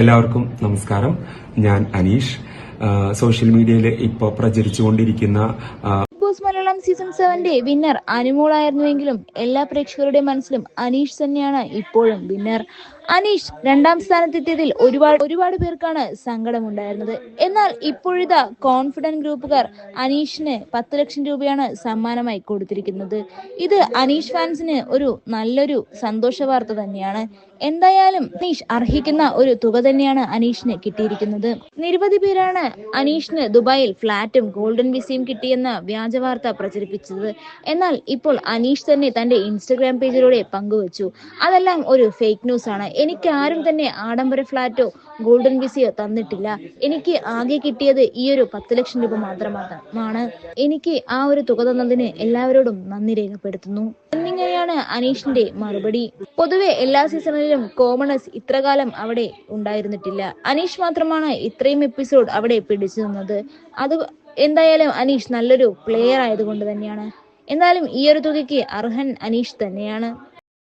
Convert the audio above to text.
എല്ലാവർക്കും നമസ്കാരം. ഞാൻ അനീഷ്. സോഷ്യൽ മീഡിയയിൽ ഇപ്പോൾ പ്രചരിച്ചുകൊണ്ടിരിക്കുന്ന ബോസ് മലയാളം സീസൺ സെവന്റെ വിന്നർ അനുമോളായിരുന്നുവെങ്കിലും എല്ലാ പ്രേക്ഷകരുടെ മനസ്സിലും അനീഷ് തന്നെയാണ് ഇപ്പോഴും വിന്നർ. അനീഷ് രണ്ടാം സ്ഥാനത്തെത്തിയതിൽ ഒരുപാട് ഒരുപാട് പേർക്കാണ് സങ്കടമുണ്ടായിരുന്നത്. എന്നാൽ ഇപ്പോഴിതാ കോൺഫിഡന്റ് ഗ്രൂപ്പുകാർ അനീഷിന് പത്ത് ലക്ഷം രൂപയാണ് സമ്മാനമായി കൊടുത്തിരിക്കുന്നത്. ഇത് അനീഷ് ഫാൻസിന് ഒരു നല്ലൊരു സന്തോഷ വാർത്ത തന്നെയാണ്. എന്തായാലും അനീഷ് അർഹിക്കുന്ന ഒരു തുക തന്നെയാണ് അനീഷിന് കിട്ടിയിരിക്കുന്നത്. നിരവധി പേരാണ് അനീഷിന് ദുബായിൽ ഫ്ളാറ്റും ഗോൾഡൻ വിസയും കിട്ടിയെന്ന വ്യാജ വാർത്ത പ്രചരിപ്പിച്ചത്. എന്നാൽ ഇപ്പോൾ അനീഷ് തന്നെ തന്റെ ഇൻസ്റ്റഗ്രാം പേജിലൂടെ പങ്കുവച്ചു. അതെല്ലാം ഒരു ഫേക്ക് ന്യൂസ് ആണ്. എനിക്ക് ആരും തന്നെ ആഡംബര ഫ്ളാറ്റോ ഗോൾഡൻ വിസയോ തന്നിട്ടില്ല. എനിക്ക് ആകെ കിട്ടിയത് ഈ ഒരു പത്ത് ലക്ഷം രൂപ മാത്രമാണ്. എനിക്ക് ആ ഒരു തുക തന്നതിന് എല്ലാവരോടും നന്ദി രേഖപ്പെടുത്തുന്നു. എന്നിങ്ങനെയാണ് അനീഷിന്റെ മറുപടി. പൊതുവെ എല്ലാ സീസണിലും കോമണേഴ്സ് ഇത്രകാലം അവിടെ ഉണ്ടായിരുന്നിട്ടില്ല. അനീഷ് മാത്രമാണ് ഇത്രയും എപ്പിസോഡ് അവിടെ പിടിച്ചു നിന്നത്. അത് എന്തായാലും അനീഷ് നല്ലൊരു പ്ലെയർ ആയതുകൊണ്ട് തന്നെയാണ്. എന്തായാലും ഈ ഒരു തുകയ്ക്ക് അർഹൻ അനീഷ് തന്നെയാണ്.